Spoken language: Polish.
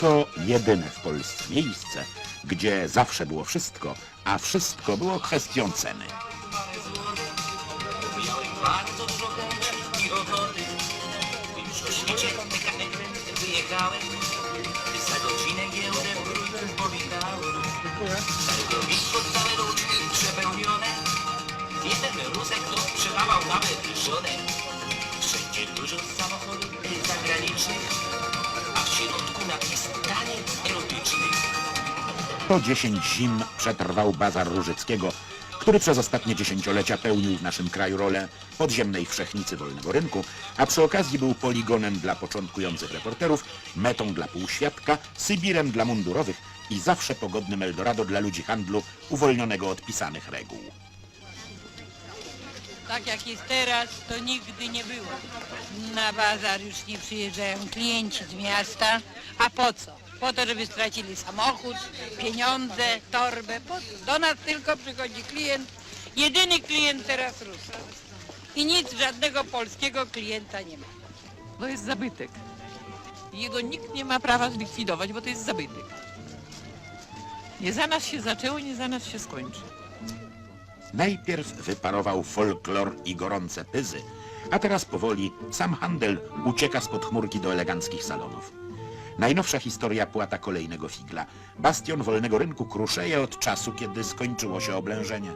To jedyne w Polsce miejsce, gdzie zawsze było wszystko, a wszystko było kwestią ceny. Jeden to nawet żonę. Wszędzie dużo napis taniec erotyczny. Po 10 zim przetrwał bazar Różyckiego, który przez ostatnie dziesięciolecia pełnił w naszym kraju rolę podziemnej wszechnicy wolnego rynku, a przy okazji był poligonem dla początkujących reporterów, metą dla półświadka, Sybirem dla mundurowych i zawsze pogodnym Eldorado dla ludzi handlu uwolnionego od pisanych reguł. Tak jak jest teraz, to nigdy nie było. Na bazar już nie przyjeżdżają klienci z miasta. A po co? Po to, żeby stracili samochód, pieniądze, torbę. Po co? Do nas tylko przychodzi klient. Jedyny klient teraz Rus. I nic, żadnego polskiego klienta nie ma. To jest zabytek. Jego nikt nie ma prawa zlikwidować, bo to jest zabytek. Nie za nas się zaczęło, nie za nas się skończy. Najpierw wyparował folklor i gorące pyzy, a teraz powoli sam handel ucieka spod chmurki do eleganckich salonów. Najnowsza historia płata kolejnego figla. Bastion wolnego rynku kruszeje od czasu, kiedy skończyło się oblężenie.